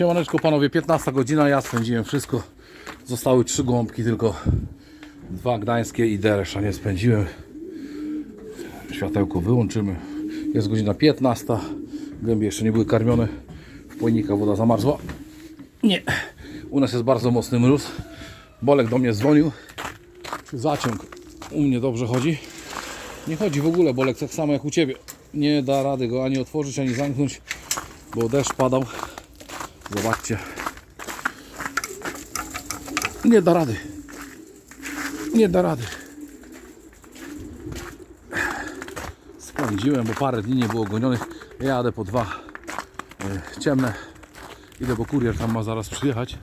Siemaneczko panowie, 15 godzina, ja spędziłem wszystko. Zostały trzy gołąbki, tylko dwa gdańskie i deresza nie spędziłem. Światełko wyłączymy. Jest godzina 15. Gębie jeszcze nie były karmione. W pojnikach woda zamarzła. Nie. U nas jest bardzo mocny mróz. Bolek do mnie dzwonił. Zaciąg u mnie dobrze chodzi? Nie chodzi w ogóle, Bolek, tak samo jak u Ciebie. Nie da rady go ani otworzyć, ani zamknąć, bo deszcz padał. Zobaczcie. Nie da rady. Nie da rady. Spędziłem, bo parę dni nie było gonionych. Ja jadę po dwa e, ciemne. Idę, bo kurier tam ma zaraz przyjechać.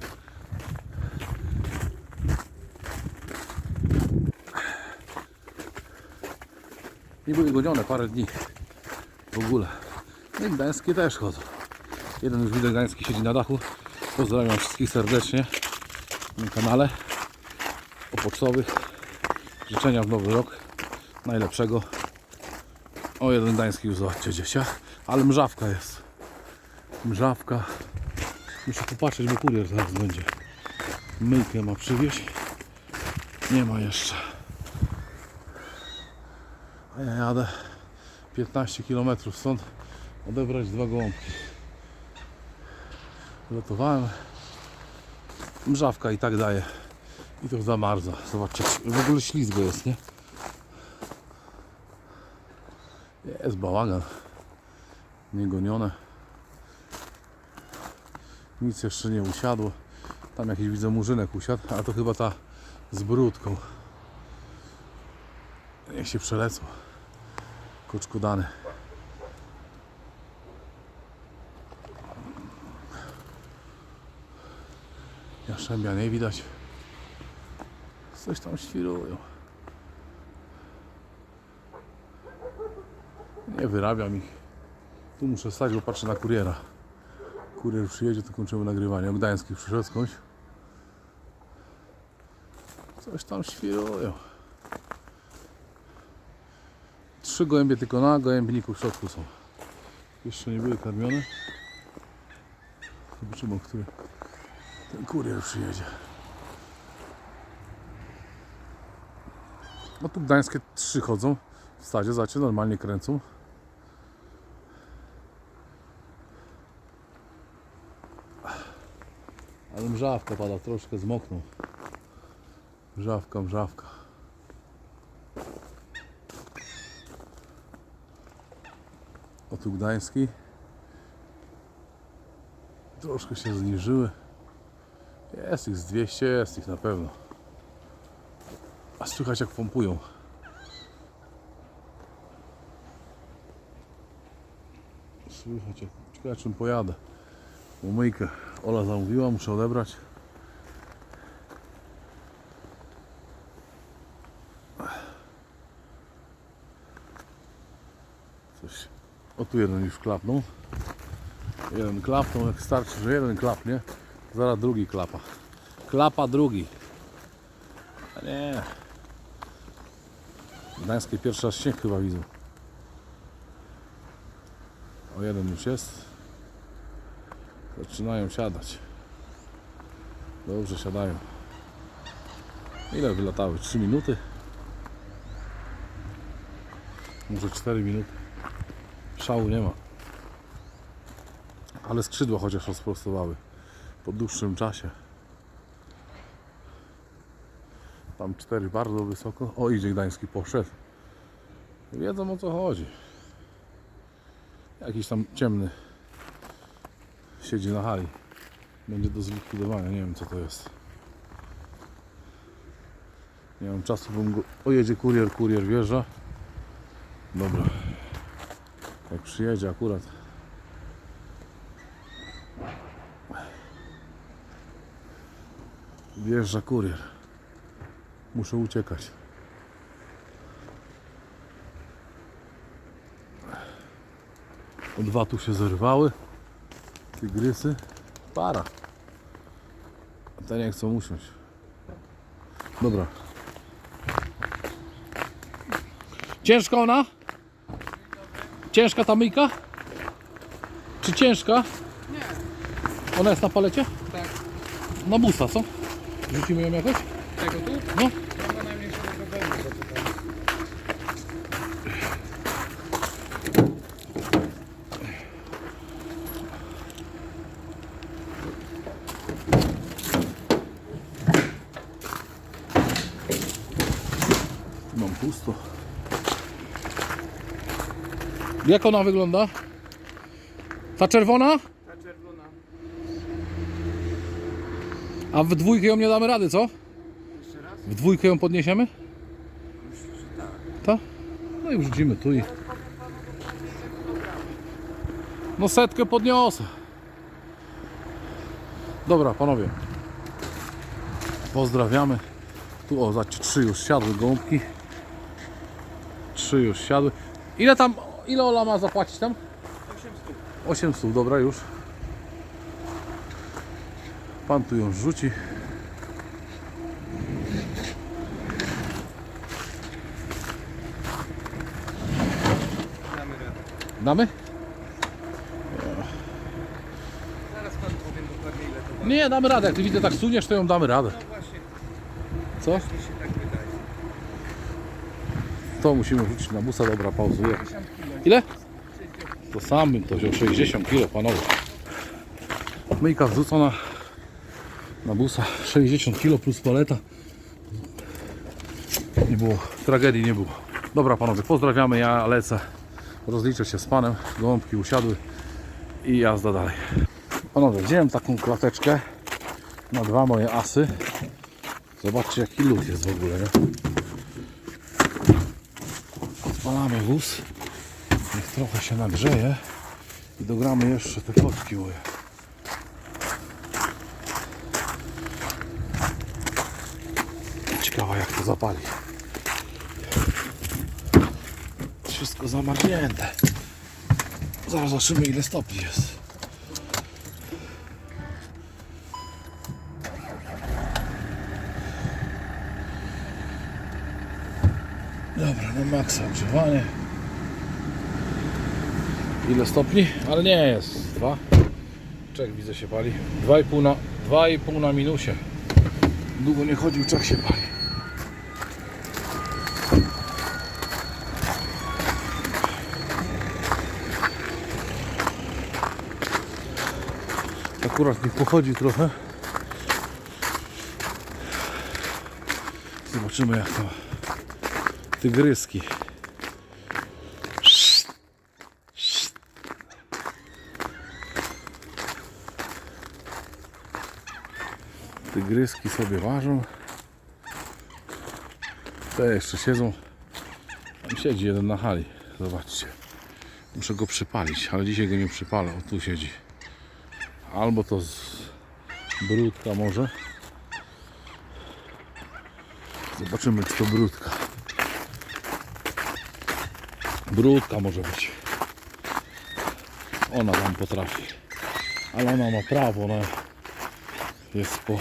Nie były gonione parę dni. W ogóle. No i gdańskie też chodzą. Jeden już widzę gdański siedzi na dachu. Pozdrawiam wszystkich serdecznie na kanale opocztowych. Życzenia w nowy rok. Najlepszego. O, jeden gdański już zobaczcie dziecia. Ale mrzawka jest. Mrzawka. Muszę popatrzeć, bo kurier zaraz będzie. Myjkę ma przywieźć. Nie ma jeszcze. A ja jadę 15 km stąd odebrać dwa gołąbki. Lotowałem. Mrzawka i tak daje. I to zamarza. Zobaczcie, w ogóle ślizgo jest, nie? Jest bałagan. Niegonione. Nic jeszcze nie usiadło. Tam jakiś widzę murzynek usiadł, ale to chyba ta z brudką. Niech się przelecą. Koczkodany. Nie widać. Coś tam świrują. Nie wyrabiam ich. Tu muszę stać, bo patrzę na kuriera. Kurier przyjedzie, to kończymy nagrywanie. Gdański przyszedł skądś. Coś tam świrują. Trzy gołębie tylko na gołębniku w środku są. Jeszcze nie były karmione. Zobaczymy, który ten kurier przyjedzie. No tu gdańskie trzy chodzą w stadzie, zobaczcie, normalnie kręcą. Ale mrzawka pada, troszkę zmoknął. Mrzawka, mrzawka. O tu gdański. Troszkę się zniżyły. Jest ich z 200, jest ich na pewno. A słychać jak pompują. Słychać jak... Ciekawe czym pojadę. Bo myjkę Ola zamówiła, muszę odebrać. Coś... O tu jeden już klapnął. Jeden klapnął, jak starczy, że jeden klapnie. Zaraz drugi klapa. Klapa drugi. A nie. Gdańskie pierwszy raz śnieg chyba widzą. O jeden już jest. Zaczynają siadać. Dobrze siadają. Ile wylatały? 3 minuty? Może 4 minuty. Szału nie ma. Ale skrzydła chociaż rozprostowały po dłuższym czasie. Tam cztery bardzo wysoko. O, idzie Gdański poszedł. Wiedzą o co chodzi. Jakiś tam ciemny siedzi na hali. Będzie do zlikwidowania. Nie wiem co to jest. Nie mam czasu, bo go... Jedzie kurier, kurier wjeżdża. Dobra. Jak przyjedzie akurat. Wjeżdża kurier. Muszę uciekać. O dwa tu się zerwały. Tygrysy. Para. A te nie chcą usiąść. Dobra. Ciężka ona? Ciężka ta myjka? Czy ciężka? Ona jest na palecie? Tak. Na busa, co? Rzucimy ją jakoś? Tego tu? No. Chyba. Mam pusto. Jak ona wygląda? Ta czerwona. A w dwójkę ją nie damy rady, co? Jeszcze raz? W dwójkę ją podniesiemy? Myślę, że tak. No i wrzucimy tu i... No setkę podniosę. Dobra, panowie. Pozdrawiamy. Tu o, zobaczcie, trzy już siadły gąbki. Trzy już siadły. Ile tam, ile Ola ma zapłacić tam? 8 stóp. 8 stóp, dobra już. Pan tu ją rzuci. Damy? Zaraz panu powiem dokładnie ile to waży. Nie, damy radę. Jak ty widzę tak suniesz, to ją damy radę. No właśnie, Co? mi się tak wydaje. To musimy wrzucić na busa. Dobra, pauzuję. 50 kg. Ile? To sam bym to wziął 60 kg, panowie. Myjka wrzucona na busa 60 kg plus paleta. Nie było, tragedii nie było. Dobra panowie, pozdrawiamy, ja lecę. Rozliczę się z panem, gołąbki usiadły i jazda dalej. Panowie, wziąłem taką klateczkę na dwa moje asy. Zobaczcie jaki lód jest w ogóle, nie? Odpalamy wóz. Niech trochę się nagrzeje i dogramy jeszcze te kotki moje. Ciekawa jak to zapali. Wszystko zamarznięte. Zaraz zobaczymy ile stopni jest. Dobra, na maksa ogrzewanie. Ile stopni? Ale nie jest. Dwa. Czek widzę się pali. Dwa i pół na, dwa i pół na minusie. Długo nie chodził, czek się pali. Akurat mi pochodzi trochę. Zobaczymy jak to tygryski. Tygryski sobie ważą. Te jeszcze siedzą. Tam siedzi jeden na hali. Zobaczcie. Muszę go przypalić, ale dzisiaj go nie przypalę. O tu siedzi. Albo to z brudka może. Zobaczymy czy to brudka. Brudka może być. Ona tam potrafi. Ale ona ma prawo, ona jest po...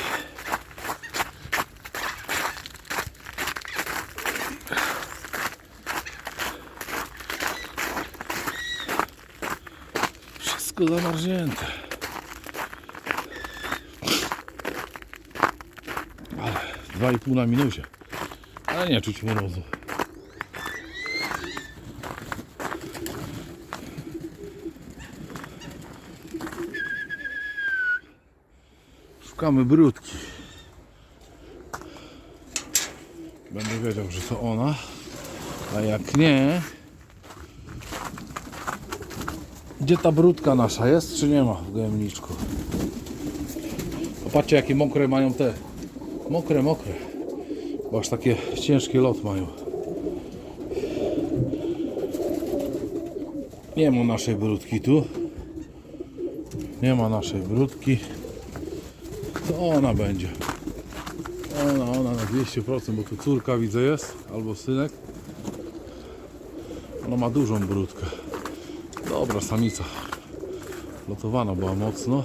Wszystko zamarznięte. 2,5 na minusie. Ale nie czuć mrozu. Szukamy brudki. Będę wiedział, że to ona. A jak nie... Gdzie ta brudka nasza jest, czy nie ma w gojemniczku? Popatrzcie, jakie mokre mają te. Mokre, mokre. Bo aż takie ciężki lot mają. Nie ma naszej brudki tu. Nie ma naszej brudki. To ona będzie. Ona, ona na 200%, bo tu córka widzę jest, albo synek. Ona ma dużą brudkę. Dobra samica. Lotowana była mocno.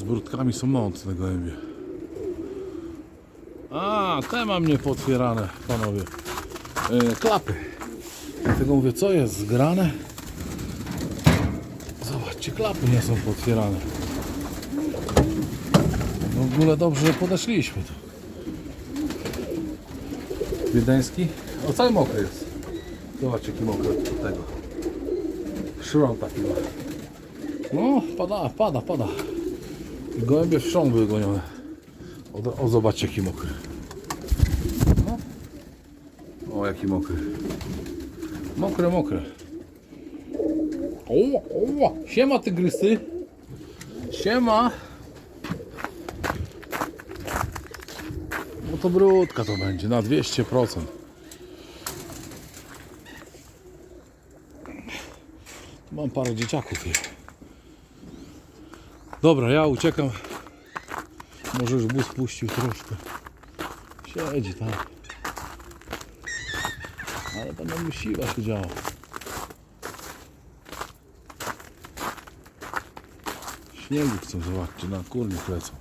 Z brudkami są mocne gołębie. A, te mam niepotwierane, panowie. E, klapy. Dlatego mówię, co jest zgrane? Czy klapy nie są potwierane? W ogóle dobrze że podeszliśmy tu. Wiedeński. O, cały mokry jest. Zobaczcie, jaki mokry od tego. Szron taki ma. No, pada, pada, pada. I gołębie w szron były gonione. O, o zobaczcie, jaki mokry. No. O, jaki mokry. Mokre, mokre. O, o, siema tygrysy. Siema. No to brudka to będzie, na 200%. Tu Mam parę dzieciaków hier. Dobra, ja uciekam. Może już bus puścił troszkę. Siedzi tam. Ale mu siła się działa. Śniegu chcą, zobaczcie, na kurnik lecą.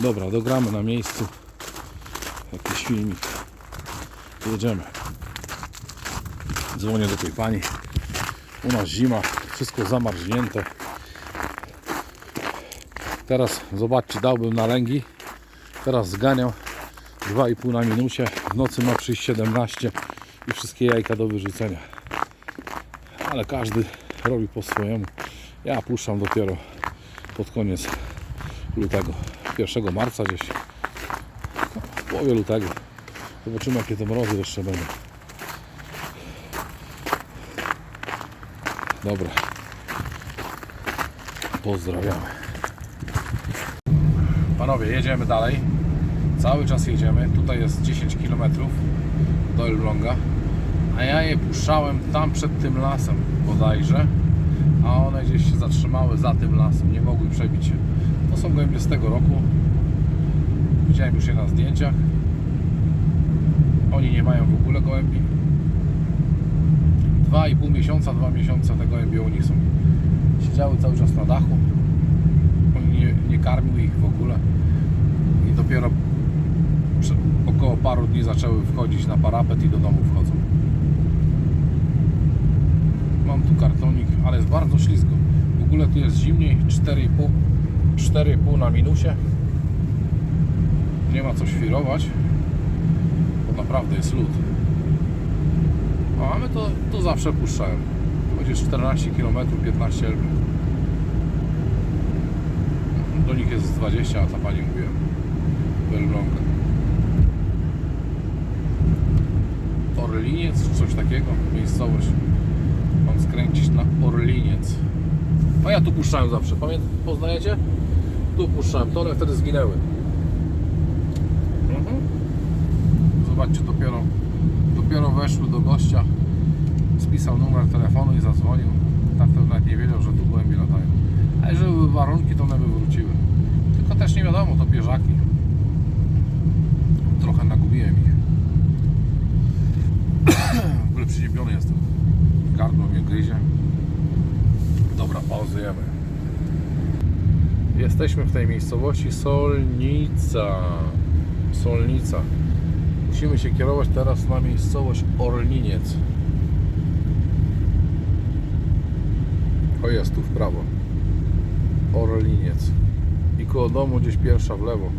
Dobra, dogramy na miejscu. Jakiś filmik. Jedziemy. Dzwonię do tej pani. U nas zima, wszystko zamarznięte. Teraz zobaczcie, dałbym na lęgi. Teraz zganiał 2,5 na minucie. W nocy ma przyjść 17 i wszystkie jajka do wyrzucenia. Ale każdy robi po swojemu. Ja puszczam dopiero pod koniec lutego. 1 marca gdzieś. W połowie lutego. Zobaczymy jakie te mrozy jeszcze będą. Dobra. Pozdrawiamy. Panowie, jedziemy dalej. Cały czas jedziemy. Tutaj jest 10 km do Elbląga. A ja je puszczałem tam przed tym lasem bodajże. A one gdzieś się zatrzymały za tym lasem. Nie mogły przebić się. To są gołębie z tego roku. Widziałem już je na zdjęciach. Oni nie mają w ogóle gołębi. Dwa i pół miesiąca, dwa miesiące te gołębie u nich są. Siedziały cały czas na dachu. Nie, nie karmił ich w ogóle. I dopiero około paru dni zaczęły wchodzić na parapet i do domu wchodzą. Mam tu kartonik, ale jest bardzo ślisko. W ogóle tu jest zimniej 4,5 4,5 na minusie. Nie ma co świrować. Bo naprawdę jest lód. A my to, to zawsze puszczałem. Będzie 14 km, 15 Elbląg. Do nich jest z 20, a ta pani mówiła. Do Elbląga. Orliniec, czy coś takiego, miejscowość. Mam skręcić na Orliniec. A ja tu puszczałem zawsze, pamięt, poznajecie? Tu puszczałem, to one wtedy zginęły. Mhm. Zobaczcie, dopiero, dopiero weszły do gościa, spisał numer telefonu i zadzwonił. Tak to nawet nie wiedział, że tu głębiej latają. Jeżeli były warunki, to one by wróciły. Tylko też nie wiadomo, to bieżaki. Trochę nagubiłem ich. w ogóle przyziemiony jestem. Gardło mnie gryzie. Dobra, pauzujemy. Jesteśmy w tej miejscowości Solnica. Solnica. Musimy się kierować teraz na miejscowość Orliniec. O jest tu w prawo. Orliniec. I koło domu gdzieś pierwsza w lewo.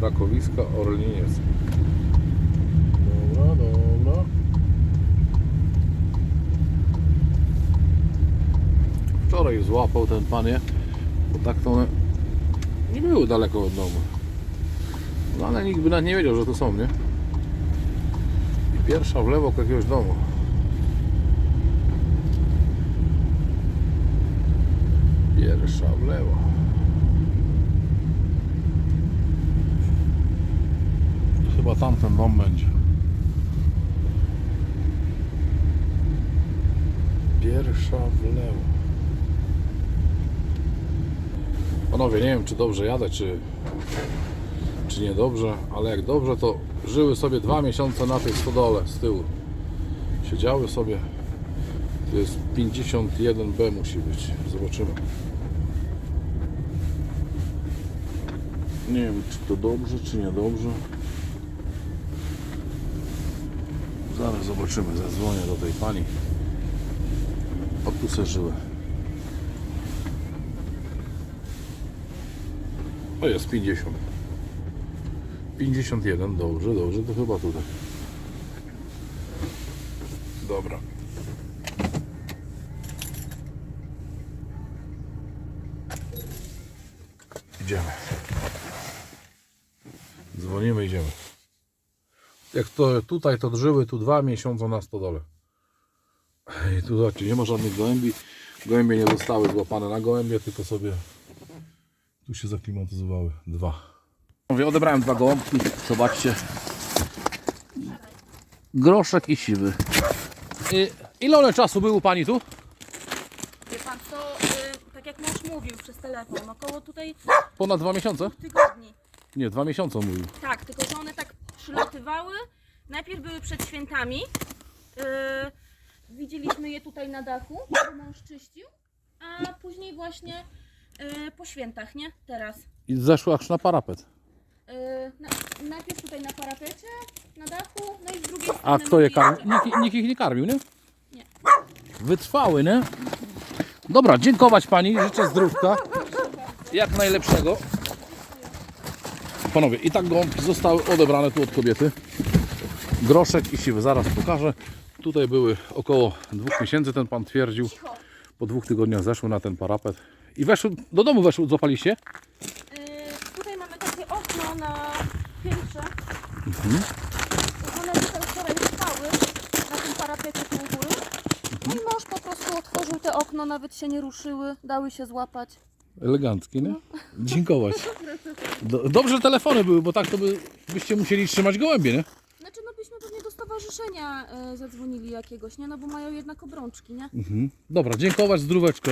Krakowiska, Orliniec. Dobra, dobra. Wczoraj złapał ten panie, bo tak to one nie były daleko od domu. No ale nikt by nawet nie wiedział, że tu są, nie? I pierwsza w lewo koło jakiegoś domu. Pierwsza w lewo. Chyba tamten dom będzie. Pierwsza w lewo. Panowie, nie wiem czy dobrze jadę, czy, czy niedobrze, ale jak dobrze, to żyły sobie dwa miesiące na tej stodole z tyłu. Siedziały sobie. To jest 51B musi być. Zobaczymy. Nie wiem czy to dobrze, czy niedobrze. Zaraz zobaczymy. Zadzwonię do tej pani. Tu se żyły. O jest 50. 51, dobrze, dobrze, to chyba tutaj. Dobra. Jak to tutaj to drżyły, tu dwa miesiące na stodole. I tu zobaczcie, nie ma żadnych gołębi. Gołębie nie zostały złapane na gołębie, tylko sobie tu się zaklimatyzowały. Dwa. Mówię, odebrałem dwa gołąbki. Zobaczcie. Groszek i siwy. I, ile one czasu były u Pani tu? Wie pan co, y, tak jak mąż mówił przez telefon, około tutaj Ponad dwa miesiące? tygodni. Nie, dwa miesiące on mówił. Tak, tylko że one tak przylatywały. Najpierw były przed świętami. Y, widzieliśmy je tutaj na dachu, mąż czyścił. A później właśnie y, po świętach, nie? Teraz. I zeszły aż na parapet. Y, na, najpierw tutaj na parapecie, na dachu, no i z drugiej strony. A kto je karmił? Nikt, nikt ich nie karmił, nie? Nie. Wytrwały, nie? Dobra, dziękować Pani, życzę zdrówka. Jak najlepszego. Panowie, i tak gołąbki zostały odebrane tu od kobiety. Groszek i siwy, zaraz pokażę. Tutaj były około dwóch miesięcy, ten Pan twierdził. Po dwóch tygodniach zeszły na ten parapet. I weszły, do domu weszły, złapaliście? Y, tutaj mamy takie okno na piętrze. Mhm. One tutaj wczoraj spały na tym parapecie u góry. No i mąż po prostu otworzył te okno, nawet się nie ruszyły, dały się złapać. Eleganckie, nie? Dziękować. Do, dobrze telefony były, bo tak to by, byście musieli trzymać gołębie, nie? Znaczy no byśmy pewnie do stowarzyszenia e, zadzwonili jakiegoś, nie? No bo mają jednak obrączki, nie? Mhm. Dobra, dziękować, zdróweczko.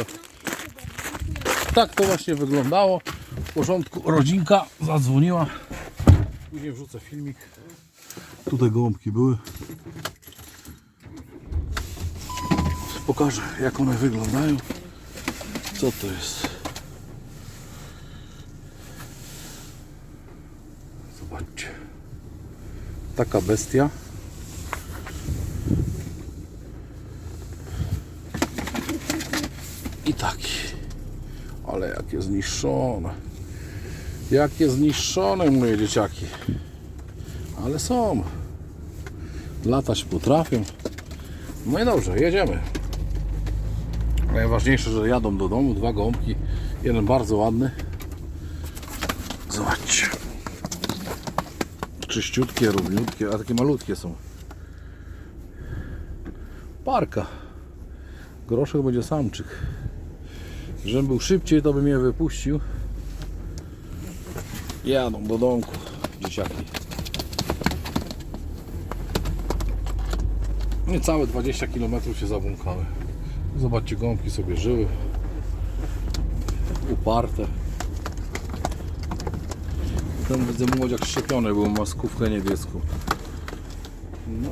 Tak to właśnie wyglądało. W porządku, rodzinka zadzwoniła. Później wrzucę filmik. Tutaj gołąbki były. Pokażę jak one wyglądają. Co to jest? Zobaczcie. Taka bestia. I taki. Ale jakie zniszczone. Jakie zniszczone moje dzieciaki. Ale są. Latać potrafią. No i dobrze, jedziemy. Najważniejsze, że jadą do domu. Dwa gąbki. Jeden bardzo ładny. Zobaczcie. Czyściutkie, równiutkie, a takie malutkie są. Parka. Groszek będzie samczyk. Żebym był szybciej, to bym je wypuścił. Jadą do domku, dzieciaki. Niecałe 20 km się zabłąkały. Zobaczcie, gąbki sobie żyły. Uparte. Ten widzę młodziak szczepiony był, ma skówkę niebieską. No.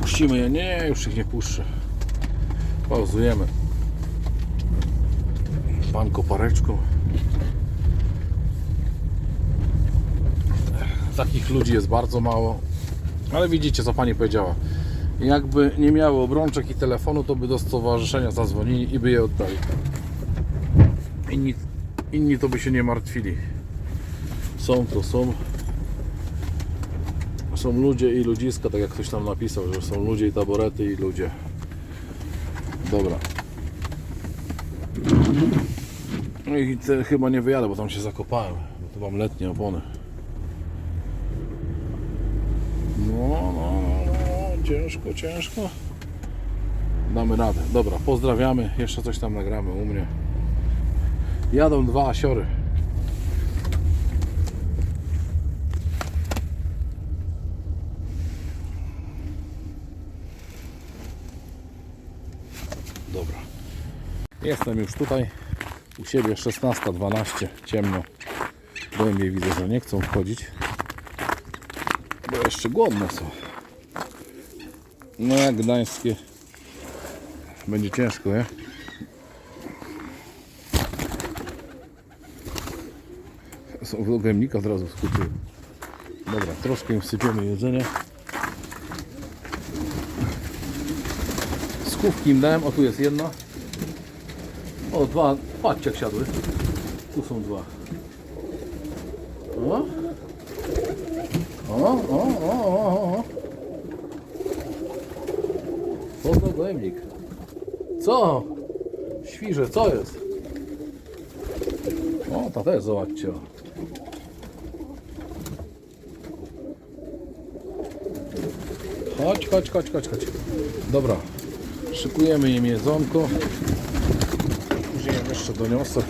Puścimy je? Nie, już ich nie puszczę. Pauzujemy. Pan kopareczką. Takich ludzi jest bardzo mało. Ale widzicie, co pani powiedziała. Jakby nie miały obrączek i telefonu, to by do stowarzyszenia zadzwonili i by je oddali. Inni, inni to by się nie martwili. Są to są. Są ludzie i ludziska, tak jak ktoś tam napisał, że są ludzie i taborety i ludzie. Dobra. No i te, chyba nie wyjadę, bo tam się zakopałem. Bo tu mam letnie opony. No, no, no, no, ciężko, ciężko. Damy radę. Dobra, pozdrawiamy. Jeszcze coś tam nagramy u mnie. Jadą dwa asiory. Dobra. Jestem już tutaj u siebie 16.12, ciemno. Głębiej widzę, że nie chcą wchodzić. Bo jeszcze głodne są. No jak gdańskie będzie ciężko, nie? Ogólnika od razu skupiły. Dobra, troszkę im wsypiemy jedzenie. Kówki im dałem, o tu jest jedna. O, dwa, patrzcie jak siadły. Tu są dwa. O. O, o, o, o, o. Dojemnik? Co? Świrze, co jest? O, ta też, zobaczcie. Chodź, chodź, chodź, chodź, chodź. Dobra, szykujemy im jedzonko. Później jeszcze doniosę.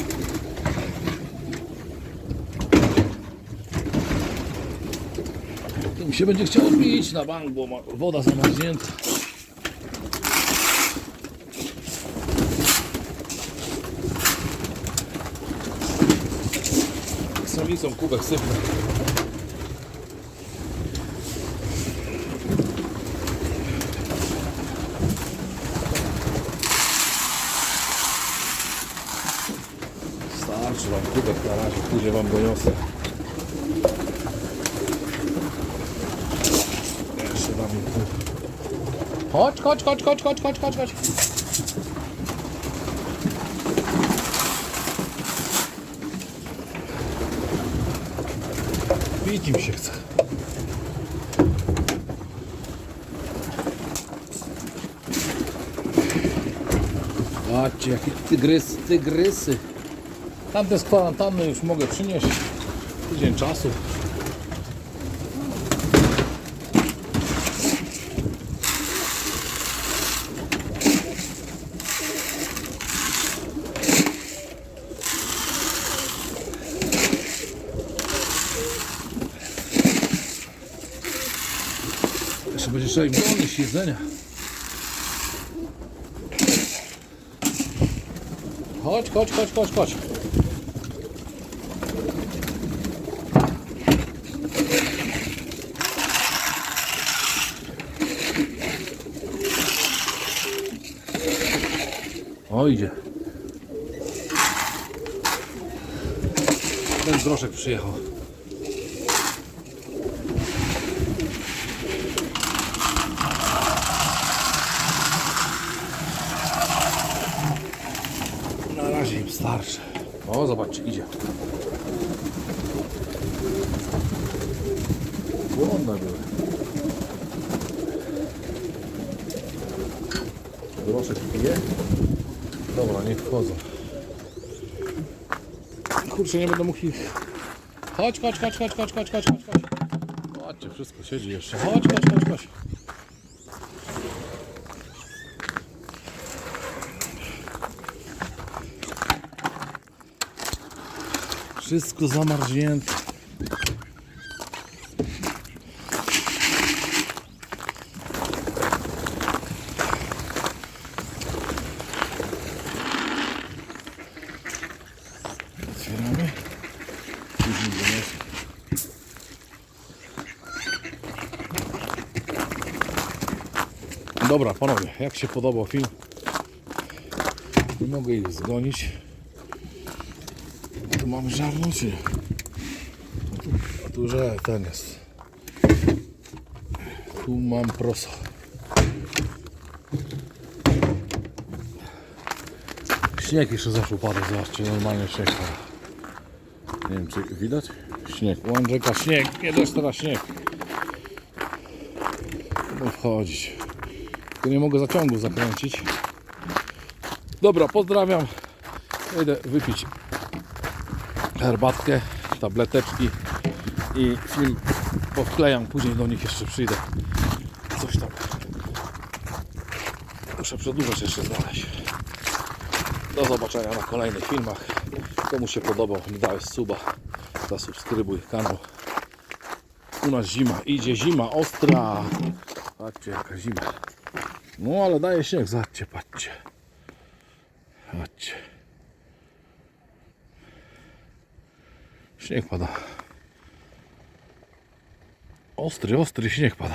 Im się będzie chciało pić na bank, bo woda zamarznięta. Samicą kubek sypnę. Starczy wam kubek na razie, później wam doniosę. Jeszcze im pół. Chodź, chodź, chodź, chodź, chodź, chodź, chodź, Pić im się chce. Patrzcie, jakie tygrysy, tygrysy. Tamte z kwarantanny już mogę przynieść. Tydzień czasu. Jeszcze będzie trzeba im donieść jedzenia. Chodź, chodź, chodź, chodź, chodź. O, idzie. Ten groszek przyjechał. Na razie im starczy. O, zobaczcie, idzie. Głodne były. Groszek pije. Dobra, niech wchodzą. Kurczę, nie będę mógł ich... Chodź, chodź, chodź, chodź, chodź, chodź, chodź, chodź. Chodźcie, wszystko siedzi jeszcze. Chodź, chodź, chodź, chodź. Wszystko zamarznięte. Otwieramy. Później doniosę. Dobra, panowie, jak się podobał film? Mogę ich zgonić. Tu mamy żarną czy tu, tu że ten jest. Tu mam proso. Śnieg jeszcze zaczął padać, zobaczcie, normalnie śnieg. Nie wiem czy widać? Śnieg, u śnieg, nie też teraz śnieg. Będą wchodzić. Tu nie mogę zaciągu zakręcić. Dobra, pozdrawiam. Idę wypić herbatkę, tableteczki i film powklejam, później do nich jeszcze przyjdę. Coś tam. Muszę przedłużać jeszcze znaleźć. Do zobaczenia na kolejnych filmach. Komu się podobał, daj suba, zasubskrybuj kanał. U nas zima, idzie zima ostra. Patrzcie jaka zima. No ale daje śnieg, zobaczcie, patrzcie. Patrzcie. Śnieg pada. Ostry, ostry śnieg pada.